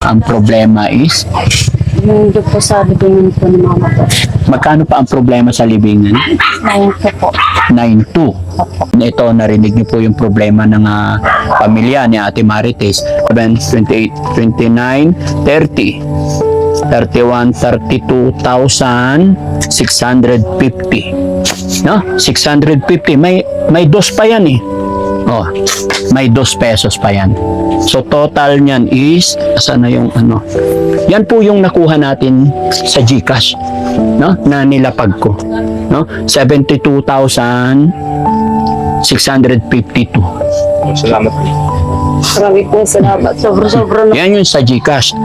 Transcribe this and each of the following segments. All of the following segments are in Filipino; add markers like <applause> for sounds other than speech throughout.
Ang problema is, Yung doon po sa libingan po ni mama po. magkano pa ang problema sa libingan? Nine po po. 9.2. Ito, narinig niyo po yung problema ng ah, pamilya ni Ate Marites. 28, 29, 30. 31, 32,650. No? 650. May, may dos pa yan eh. Oh, may dos pesos pa yan. So, total niyan is, saan na yung ano? Yan po yung nakuha natin sa GCash. No? Na nilapag ko. No? 72,652. Salamat po. Marami po salamat. Sobra-sobra na. Yan yung sa GCash.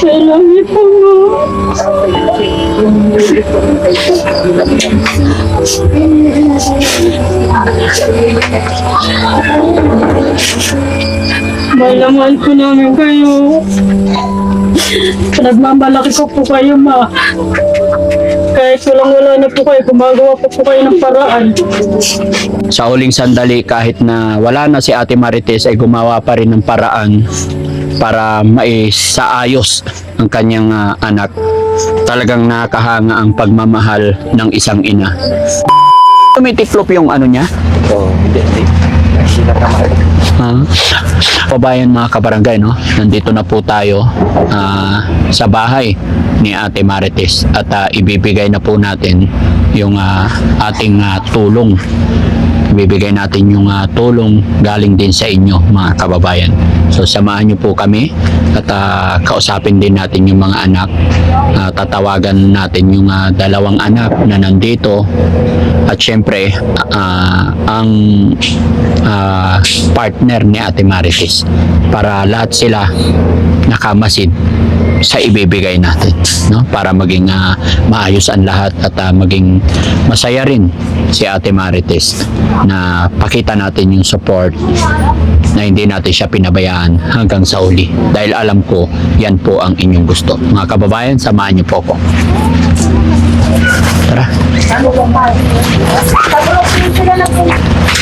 Marami po. Mahal na mahal po namin kayo. Nagmamalaki ko po kayo, ma. Kahit walang wala na po kayo, gumagawa po po kayo ng paraan. Sa huling sandali, kahit na wala na si Ate Marites, ay gumawa pa rin ng paraan para maisaayos ang kanyang ah, anak. Talagang nakahanga ang pagmamahal ng isang ina. Tumitiklop yung ano niya? Oo, hindi, hindi. Hindi na naman. Ha? Pabayan mga kabarangay, no? Nandito na po tayo ah, sa bahay ni Ate Marites at ah, ibibigay na po natin yung ah, ating ah, tulong. Ibibigay natin yung ah, tulong galing din sa inyo mga kababayan. So samahan niyo po kami at ah, kausapin din natin yung mga anak. Ah, tatawagan natin yung ah, dalawang anak na nandito at syempre ah, ang ah, partner ni Ate Marites para lahat sila nakamasid sa ibibigay natin no para maging ah, maayos ang lahat at ah, maging masaya rin si Ate Marites na pakita natin yung support na hindi natin siya pinabayaan hanggang sa uli dahil alam ko yan po ang inyong gusto mga kababayan samahan niyo po ko tara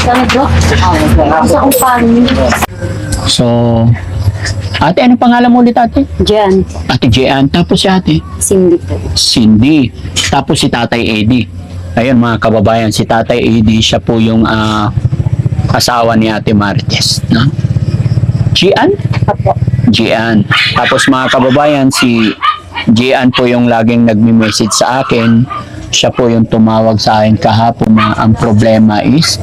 Sana po? Sa kung paano. So ate ano pangalan mo ulit ate? Diyan, Ate Jean tapos si ate Cindy po. Cindy. Tapos si Tatay Eddie. Ayun mga kababayan, si Tatay Eddie, siya po yung ah, asawa ni Ate Marites. No? Gian? Apo. Gian. Tapos mga kababayan, si Gian po yung laging nagme-message sa akin. Siya po yung tumawag sa akin kahapon na ang problema is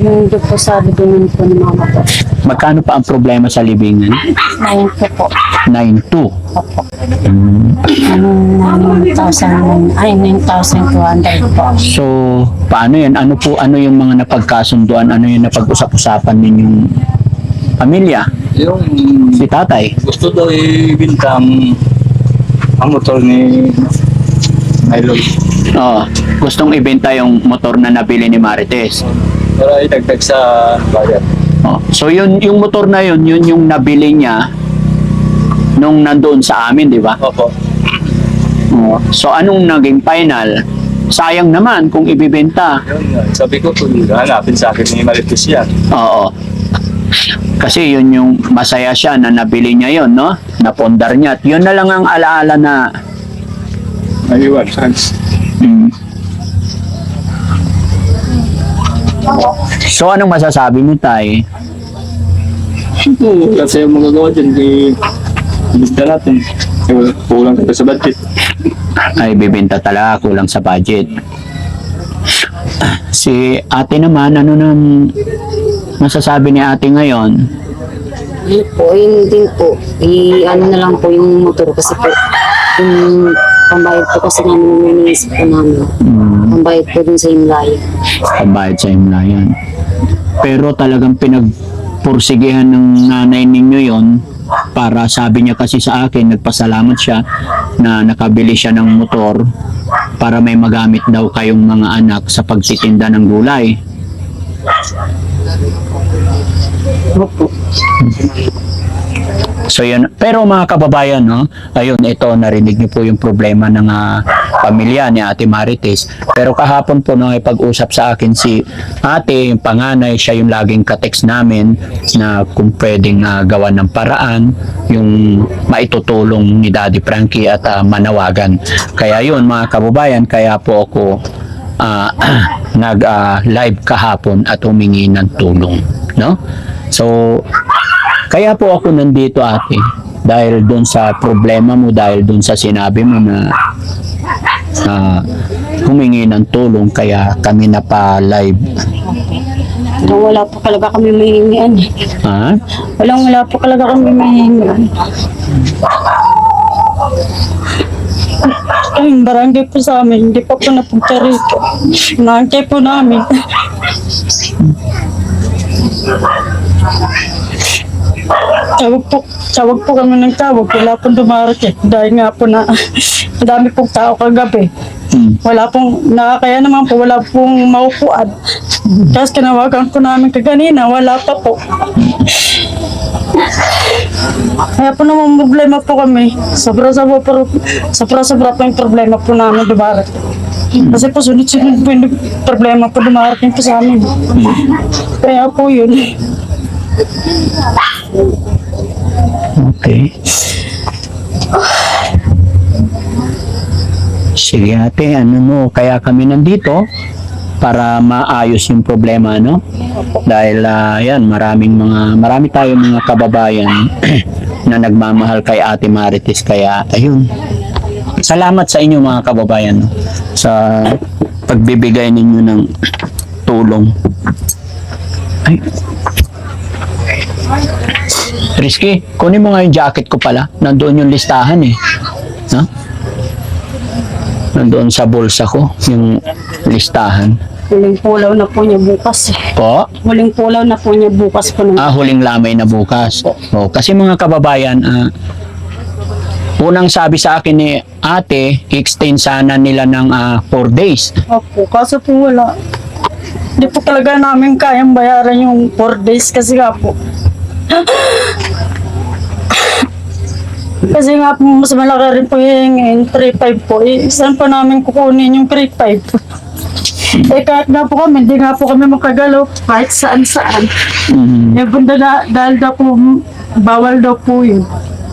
Yung doon po sa libingan po ni mama po. magkano pa ang problema sa libingan? Nine po po. 9.2. Opo. Hmm. Anong 9,000, ay 9,200 po. So, paano yan? Ano po, ano yung mga napagkasunduan? Ano yung napag-usap-usapan ninyong pamilya? Yung Si tatay? gusto daw ibinta ang, ang motor ni Milo. Oo. Gustong ibenta yung motor na nabili ni Marites. Para idagdag sa bayan. Oh. So, yun, yung motor na yun, yun yung nabili niya nung nandoon sa amin, di ba? Opo. Oo. So, anong naging final? Sayang naman kung ibibenta. Yun nga. Sabi ko, kung hanapin sa akin ni Marites yan. Oo. Kasi yun yung masaya siya na nabili niya yun, no? Napondar niya. At yun na lang ang alaala na Naiwan. Sans. Mm. So anong masasabi mo tay? Ito, kasi yung magagawa dyan, di ibinta natin. Eh, Kulang kita sa budget. Ay bibenta talaga kulang sa budget. Si ate naman, ano nang masasabi ni ate ngayon? Hindi po, yun din po. I, ano na lang po yung motor kasi po. Yung pambayad po kasi namin yung iniisip po namin. Hmm, Pambayad po dun sa Himlaya. pambayad sa imlayan. Pero talagang pinagpursigihan ng nanay ninyo yon para sabi niya kasi sa akin, nagpasalamat siya na nakabili siya ng motor para may magamit daw kayong mga anak sa pagtitinda ng gulay. Opo. So yun, pero mga kababayan, no, ayun, ito, narinig niyo po yung problema ng ah, pamilya ni Ate Marites. Pero kahapon po nung ipag-usap sa akin si ate, yung panganay, siya yung laging katext namin na kung pwedeng ah, gawa ng paraan, yung maitutulong ni Daddy Frankie at ah, manawagan. Kaya yun, mga kababayan, kaya po ako ah, <clears throat> nag-live kahapon at humingi ng tulong. No? So, kaya po ako nandito ate dahil doon sa problema mo dahil doon sa sinabi mo na ah, humingi ng tulong kaya kami na pa live Walang wala po talaga kami mahingian. eh. ha Walang wala po talaga kami mahingian. Ay, barangay po sa amin, hindi pa po napunta rito. Naantay po namin. Tawag po, tawag po kami ng tawag. Wala pong dumarating. Dahil nga po na <laughs> madami pong tao kagabi. Hmm. Wala pong, na, kaya naman po, wala pong maupuan. Tapos kinawagan ko namin kaganina, wala pa po. Kaya po naman problema po kami. Sobra-sobra po, sobra-sobra po yung problema po namin dumarating. Kasi po sunod-sunod po yung problema po dumarating po sa amin. Kaya po yun. Okay. Sige ate ano mo kaya kami nandito para maayos yung problema no? Dahil ah, yan maraming mga marami tayong mga kababayan <clears throat> na nagmamahal kay Ate Marites. Kaya ayun. Salamat sa inyo mga kababayan no, sa pagbibigay ninyo ng tulong. Ay Risky, kunin mo nga yung jacket ko pala. Nandoon yung listahan eh. Ha? Nandoon sa bulsa ko, yung listahan. Huling pulaw na po niya bukas. eh. Po? Huling pulaw na po niya bukas po. Ng... Ah, huling lamay na bukas. Oh, kasi mga kababayan, ah, unang sabi sa akin ni ate, extend sana nila ng 4 days. Opo, kaso po wala. Hindi po talaga namin kayang bayaran yung 4 days kasi nga po. Kasi nga po, mas malaki rin po yung 3.5 po. Eh, saan po namin kukunin yung 3.5? eh kahit nga po kami, hindi nga po kami makagalaw kahit saan saan. Mm. Eh bunda na, dahil daw po, bawal daw po yun.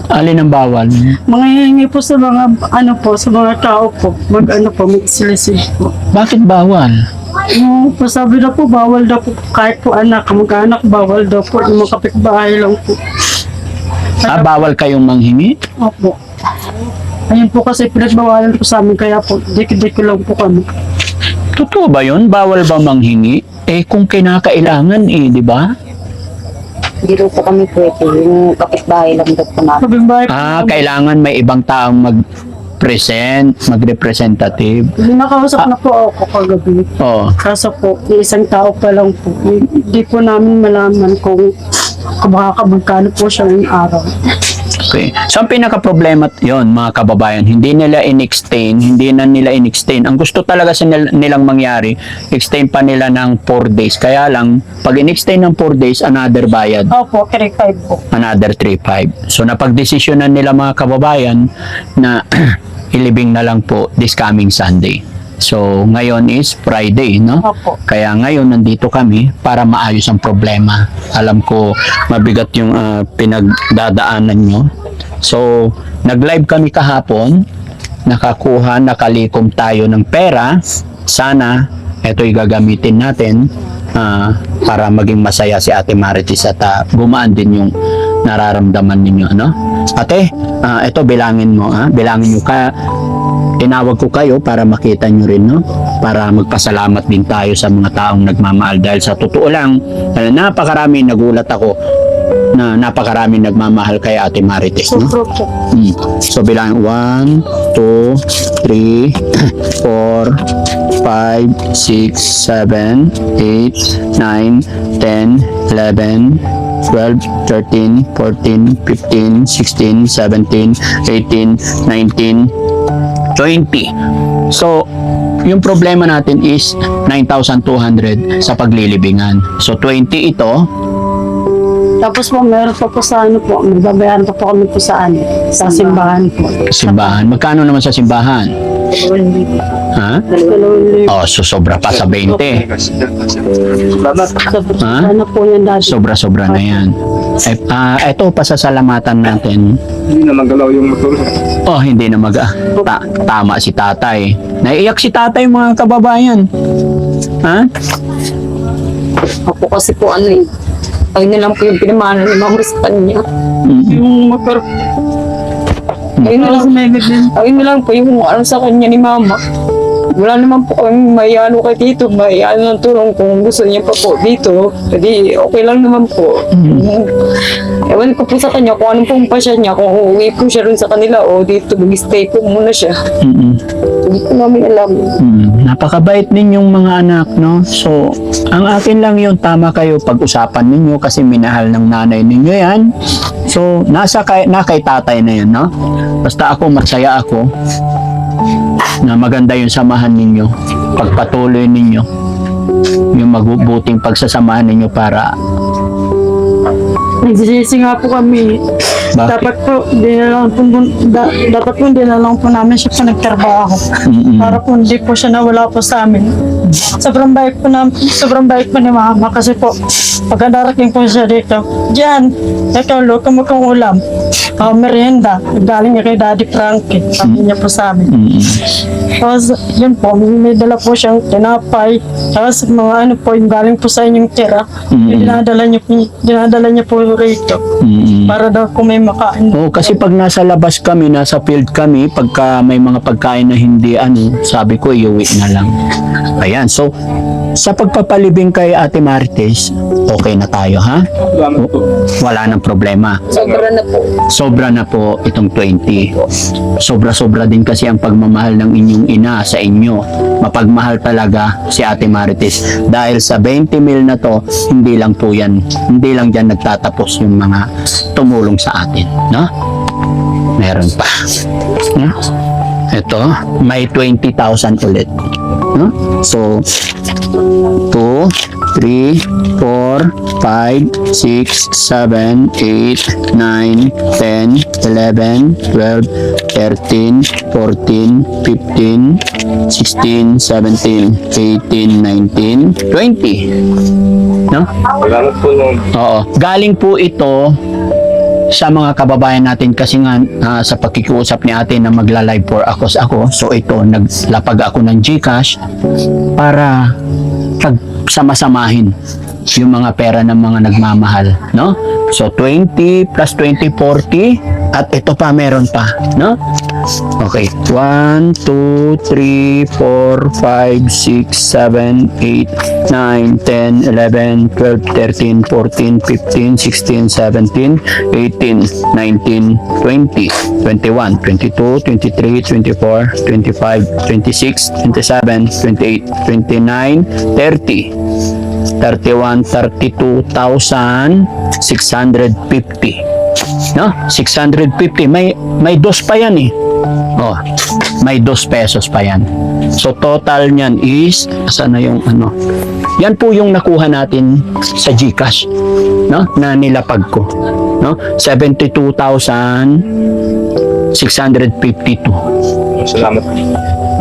Alin ang bawal? Mga hihingi po sa mga, ano po, sa mga tao po, mag ano po, mag-solicit po. Bakit bawal? Yung po sabi na po, bawal daw po kahit po anak, kamag-anak, bawal daw po, yung mga kapitbahay lang po. Ah, bawal kayong manghingi? Opo. Ayun po kasi pinagbawalan po sa amin, kaya po, dik-dik lang po kami. Totoo ba yun? Bawal ba manghingi? Eh, kung kinakailangan eh, di ba? Hindi daw po kami pwede, yung kapitbahay lang daw po namin. Kapitbahay po Ah, kailangan may ibang taong mag-present, mag-representative. Hindi nakausap na po ako kagabi. Oh, Kaso po, yung isang tao pa lang po. Hindi po namin malaman kung kung baka magkano po siya ng araw. okay. So, ang pinaka-problema yon mga kababayan, hindi nila in-extend, hindi na nila in-extend. Ang gusto talaga sa nil- nilang mangyari, extend pa nila ng 4 days. Kaya lang, pag in-extend ng 4 days, another bayad. Opo, 3.5 po. another 3.5. So napagdesisyonan nila mga kababayan na <clears throat> ilibing na lang po this coming Sunday. So ngayon is Friday, no? Opo. Kaya ngayon nandito kami para maayos ang problema. Alam ko mabigat yung ah, pinagdadaanan nyo. So nag-live kami kahapon, nakakuha, nakalikom tayo ng pera. Sana ito'y gagamitin natin ah, para maging masaya si Ate Marites at ah, gumaan din yung nararamdaman ninyo, ano? Ate, ah, ito bilangin mo, ah, bilangin nyo ka tinawag ko kayo para makita nyo rin, no? Para magpasalamat din tayo sa mga taong nagmamahal. Dahil sa totoo lang, eh, napakarami nagulat ako na napakarami nagmamahal kay Ate Marites, no? Mm. So bilang 1, 2, 3, 4, 5, 6, 7, 8, 9, 10, 11, 12, 13, 14, 15, 16, 17, 18, 19, 20. So, yung problema natin is 9,200 sa paglilibingan. So, 20 ito, Tapos po, meron pa po sa ano po, magbabayaran pa po kami po sa ano, sa simbahan po. Simbahan. Magkano naman sa simbahan? Ha? Oh, so sobra pa sa 20. Salamat. Sobra Ha? ano po yan dati. Sobra-sobra na yan. Eh, ah, ito, pasasalamatan natin. Hindi na magalaw yung motor. Oh, hindi na mag... ta- tama si tatay. Naiiyak si tatay mga kababayan. Ha? Ako kasi po ano eh. Ayun na lang po yung pinamana ni Mama sa kanya. Mm. Yung magkar... Ayun na lang, ayun na lang po yung ano sa kanya ni Mama. Wala naman po kami may ano kay dito, may ano ng tulong kung gusto niya pa po dito. Jadi okay lang naman po. Ewan ko po sa kanya kung anong pong pasya niya, kung uuwi po siya rin sa kanila o dito mag-stay po muna siya. Mm-mm. Hindi ko namin alam. Mm, napakabait ninyong mga anak, no? So, ang akin lang yun, tama kayo pag-usapan ninyo kasi minahal ng nanay ninyo yan. So, nasa kay, na kay tatay na yun, no? Basta ako, masaya ako na maganda yung samahan ninyo. Pagpatuloy ninyo yung mabubuting pagsasamahan ninyo para Nagsisisi nga po kami. Bakit? Dapat po, na lang po, da, dapat po hindi na lang po namin siya pinagtrabaho. Mm-mm. Para po hindi po siya nawala po sa amin. Sobrang bait po na, sobrang bait po ni mama kasi po, pagka darating po siya dito, Diyan, ikaw, luto mo kong ulam. Uh, merienda, galing niya kay Daddy Frankie. Sabi niya po sa amin. Mm-mm. Tapos, yun po, may dala po siyang tinapay. Tapos, mga ano po, yung galing po sa inyong tira. Mm. Yung dinadala niya po, dinadala niya po rito. Mm-mm. Para daw po may makain. Oo, kasi pag nasa labas kami, nasa field kami, pagka may mga pagkain na hindi ano, sabi ko, iuwi na lang. Ayan, so, sa pagpapalibing kay Ate Marites, okay na tayo, ha? Wala nang problema. Sobra na po. Sobra na po itong 20. Sobra-sobra din kasi ang pagmamahal ng inyong ina sa inyo. Mapagmahal talaga si Ate Marites. Dahil sa 20 mil na to, hindi lang po yan, hindi lang dyan nagtatapos yung mga tumulong sa atin. No? Meron pa. No? Ito, may 20,000 ulit. No? So, 2, 3, 4, 5, 6, 7, 8, 9, 10, 11, 12, 13, 14, 15, 16, 17, 18, 19, 20. No? Salamat po Oo. Galing po ito sa mga kababayan natin kasi nga ah, sa pakikiusap ni ate na magla-live for akos ako. So ito, naglapag ako ng GCash para pagsama-samahin yung mga pera ng mga nagmamahal, no? So 20 plus 20, 40 at ito pa meron pa, no? Okay. 1, 2, 3, 4, 5, 6, 7, 8, 9, 10, 11, 12, 13, 14, 15, 16, 17, 18, 19, 20, 21, 22, 23, 24, 25, 26, 27, 28, 29, 30. 31, 32,650. No? 650. May, may dos pa yan eh. Oh, may dos pesos pa yan. So, total niyan is, saan na yung ano? Yan po yung nakuha natin sa GCash. No? Na nilapag ko. No? 72,652. salamat.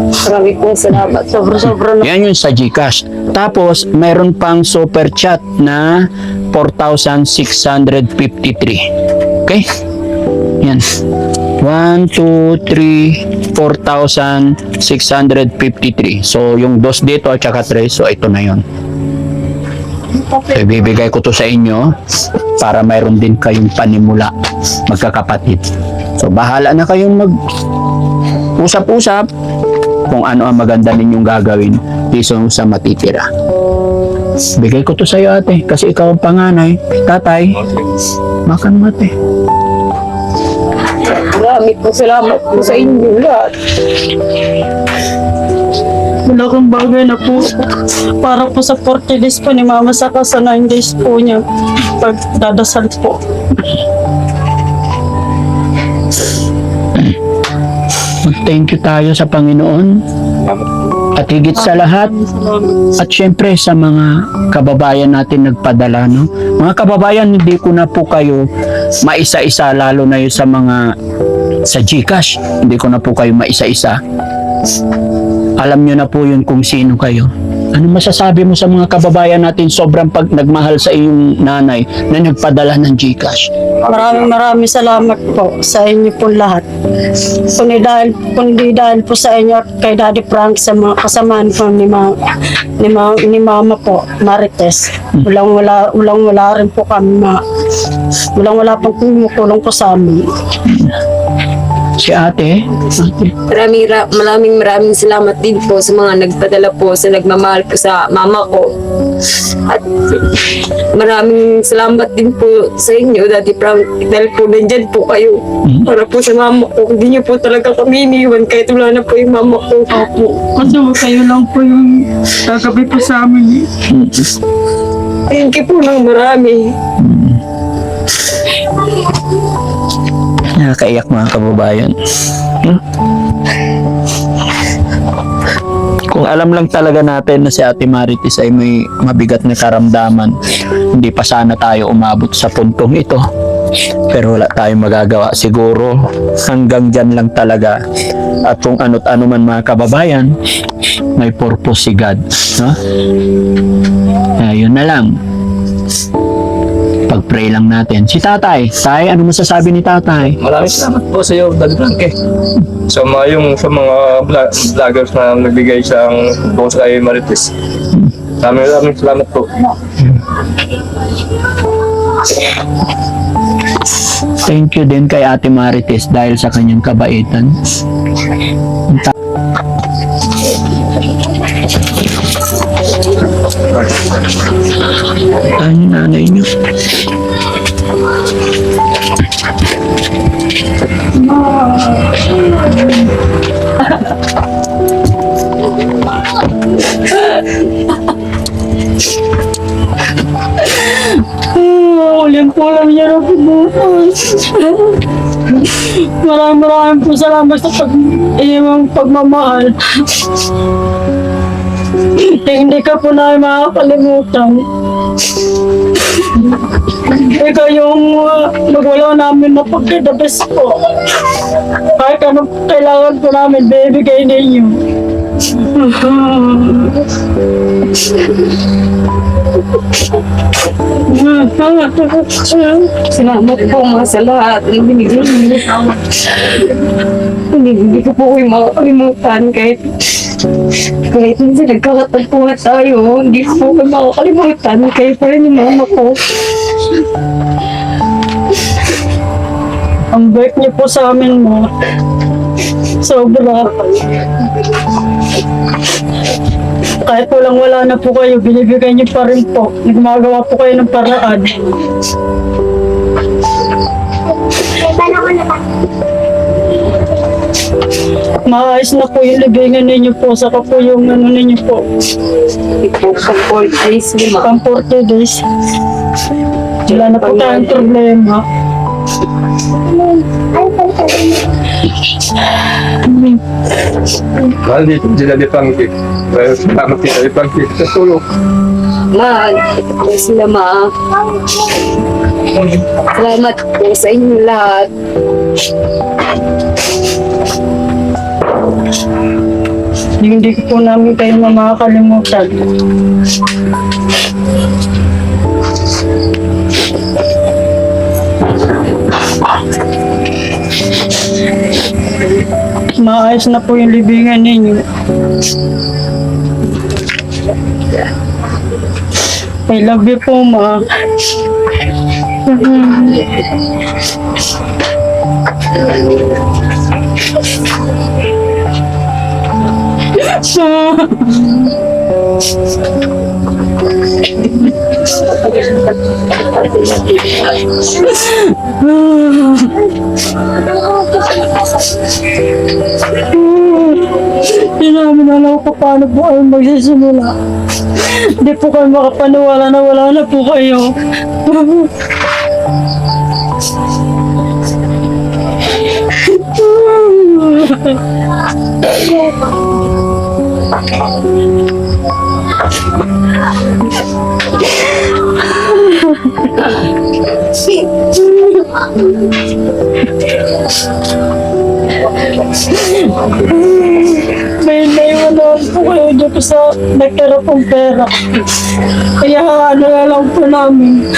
Marami pong salamat. Sobra-sobra na. Yan yung sa GCash. Tapos, meron pang super chat na 4,653. Okay? Yan. 1, 2, 3, 4,653. So, yung dos dito at saka 3. So, ito na yon. So, ibibigay ko to sa inyo para mayroon din kayong panimula magkakapatid. So, bahala na kayong mag usap-usap kung ano ang maganda ninyong gagawin dito sa matitira. Bigay ko to sa iyo ate kasi ikaw ang panganay. Tatay, makan mo ate. Marami pong salamat po sa inyo lahat. Wala kang bagay na po. Para po sa 40 days po ni mama saka sa 9 days po niya. Pagdadasal po. Mag-thank you tayo sa Panginoon. At higit sa lahat, at syempre sa mga kababayan natin nagpadala, no? Mga kababayan, hindi ko na po kayo maisa-isa, lalo na yung sa mga sa Gcash. Hindi ko na po kayo maisa-isa. Alam nyo na po yun kung sino kayo. Ano masasabi mo sa mga kababayan natin sobrang pag nagmahal sa iyong nanay na nagpadala ng Gcash? Maraming maraming salamat po sa inyo po lahat. Kundi dahil, kundi dahil po sa inyo at kay Daddy Frank sa mga kasamaan po ni, ma, ni, ma, ni Mama po, Marites. Walang wala, walang wala rin po kami ma, walang wala pang kumukulong po sa amin. Si ate? ate. Maraming, ra- maraming maraming salamat din po sa mga nagpadala po, sa nagmamahal po sa mama ko. At maraming salamat din po sa inyo, Daddy Frank, dahil po nandyan po kayo. Para po sa mama ko, hindi niyo po talaga kami iniwan kahit wala na po yung mama ko. Opo. Kasi kayo lang po yung gagabi po sa amin. Thank you po ng marami. Nakakaiyak mga kababayan. Hmm? Kung alam lang talaga natin na si Ate Marites ay may mabigat na karamdaman, hindi pa sana tayo umabot sa puntong ito. Pero wala tayong magagawa. Siguro hanggang dyan lang talaga. At kung ano't ano man mga kababayan, may purpose si God. No? Ayun na lang. Pag-pray lang natin. Si tatay, tay, ano masasabi ni tatay? Maraming salamat po sa iyo, Daddy Frankie. Sa mga yung sa mga vlog- vloggers na nagbigay sa buong sa kay Marites. Maraming maraming salamat po. Thank you din kay Ate Marites dahil sa kanyang kabaitan. Ang ta- Ano yung nanay niyo? Ulit po lang niya na pinupas. Maraming maraming po salamat sa pag iyong pagmamahal. Hindi ka po namin makakalimutan. Ikaw yung uh, nagwala namin na pagkadabas po. Kahit ano kailangan po namin, bibigay ninyo. Salamat po mga sa lahat ng binigay niyo. Hindi, hindi ko po kayo makakalimutan kahit kahit minsan nagkakatagpuan tayo, hindi ko po kayo makakalimutan. Kayo pa rin yung mama ko. Ang bait niyo po sa amin mo. Sobra. Kahit walang wala na po kayo, binibigay niyo pa rin po. Gumagawa po kayo ng paraan. Maayos na po yung libingan ninyo po, saka po yung ano ninyo po, po pag-call days lima. pang 40 days. Wala na po tayong problema. Mahal dito si Daddy Frankie. Kaya salamat kay Daddy Frankie sa tulong. Ma, ito po sila ma. Salamat po sa inyo lahat. Hindi ko po namin kayo makakalimutan. Maayos na po yung libingan ninyo. I love you po, ma. <laughs> Hindi namin alam kung paano po kayo magsisimula. Hindi po kayo makapaniwala na wala na po kayo. <laughs> May naiwan naman po kayo dito sa nagtira pong pera. Kaya ano na lang po namin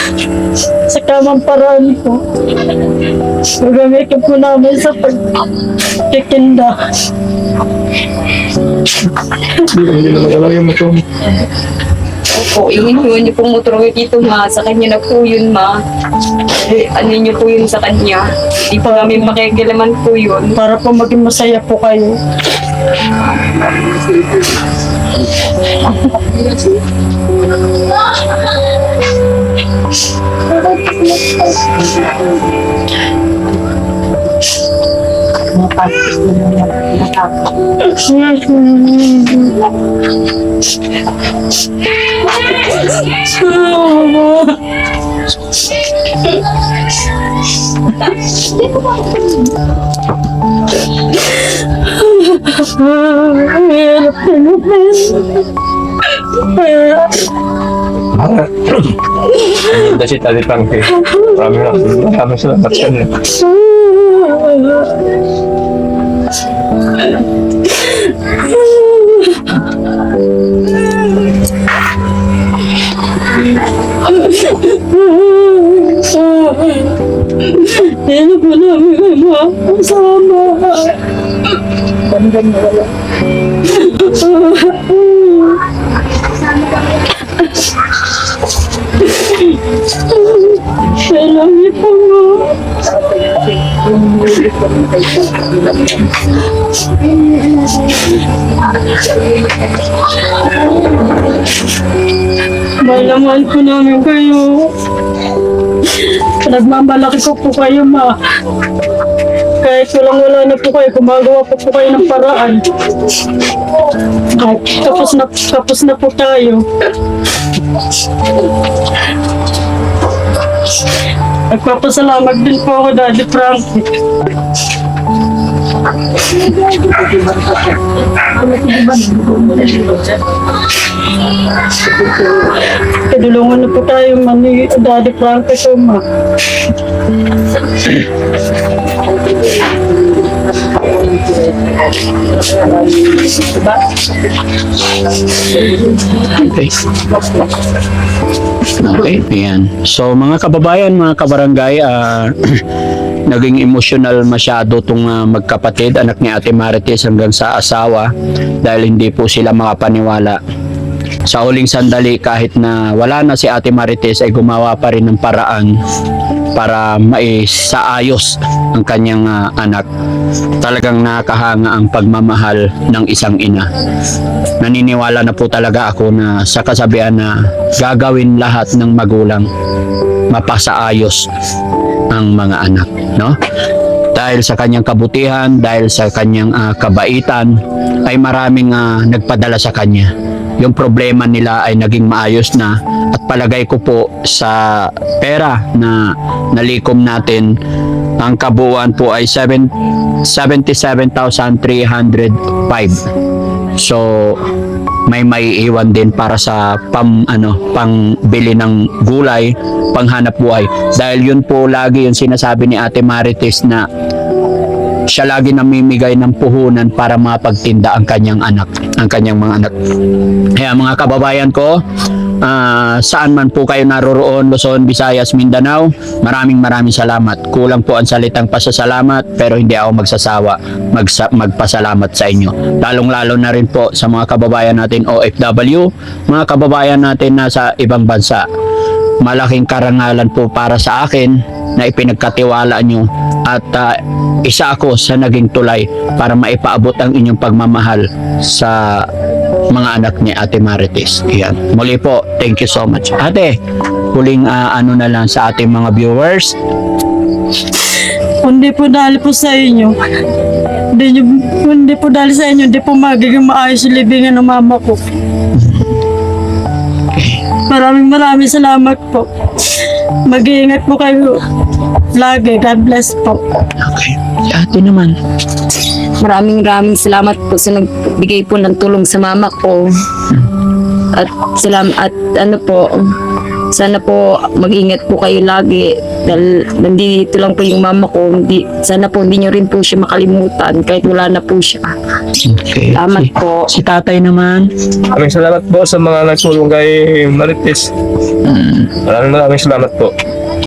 sa tamang paraan po. Gagamitin po namin sa pagtitinda. Hindi naman alam yung motor. Opo, yung iniwan niyo pong motor ko dito, ma. Sa kanya na po yun, ma. Eh, ano niyo po yun sa kanya. Hindi po namin makikilaman po yun. Para po maging masaya po kayo. <laughs> pagkakapos na yung natapos. Oh, Hirap tanggapin. Hindi si Tati Frankie. Maraming maraming salamat sa kanya. Namin makakasama. Alam niyo po ma. Malaman po namin kayo. Nagmamalaki ko po kayo, ma. Kahit walang wala na po kayo, gumagawa po po kayo ng paraan. Kahit tapos na, tapos na po tayo. Nagpapasalamat din po ako, Daddy Frankie. Kadulungan na po tayo, mani, Daddy Frankie, so ma. Okay. Okay, ayan. So mga kababayan, mga kabarangay, ah, <clears throat> naging emotional masyado tong ah, magkapatid, anak ni Ate Marites hanggang sa asawa dahil hindi po sila makapaniwala. Sa huling sandali, kahit na wala na si Ate Marites, ay gumawa pa rin ng paraan para maisaayos ang kanyang ah, anak. Talagang nakahanga ang pagmamahal ng isang ina naniniwala na po talaga ako na sa kasabihan na gagawin lahat ng magulang mapasaayos ang mga anak, no? Dahil sa kanyang kabutihan, dahil sa kanyang ah, kabaitan, ay maraming ah, nagpadala sa kanya. Yung problema nila ay naging maayos na at palagay ko po sa pera na nalikom natin, ang kabuuan po ay 7 77,305. So, may maiiwan din para sa pam ano pang bili ng gulay, panghanap buhay. Dahil yun po lagi yung sinasabi ni Ate Marites na siya lagi namimigay ng puhunan para mapagtinda ang kanyang anak, ang kanyang mga anak. Kaya mga kababayan ko, ah, saan man po kayo naroroon, Luzon, Visayas, Mindanao, maraming maraming salamat. Kulang po ang salitang pasasalamat, pero hindi ako magsasawa magsa- magpasalamat sa inyo. Lalong-lalo na rin po sa mga kababayan natin OFW, mga kababayan natin nasa ibang bansa. Malaking karangalan po para sa akin na ipinagkatiwala nyo at ah, isa ako sa naging tulay para maipaabot ang inyong pagmamahal sa mga anak ni Ate Marites. Yan. Muli po, thank you so much. Ate, huling ah, ano na lang sa ating mga viewers. Kundi po dahil po sa inyo. Hindi, nyo, kundi po dahil sa inyo, hindi po magiging maayos yung libingan ng mama ko. <laughs> Maraming maraming salamat po. Mag-iingat po kayo. Lagi. God bless po. Okay. Ate naman. Maraming maraming salamat po sa nagbigay po ng tulong sa mama ko. At salam at ano po, sana po mag-ingat po kayo lagi dahil nandito lang po yung mama ko. Hindi, sana po hindi nyo rin po siya makalimutan kahit wala na po siya. Okay. Salamat Si, po. si tatay naman. Maraming salamat po sa mga nagtulong kay Marites. Maraming maraming salamat po.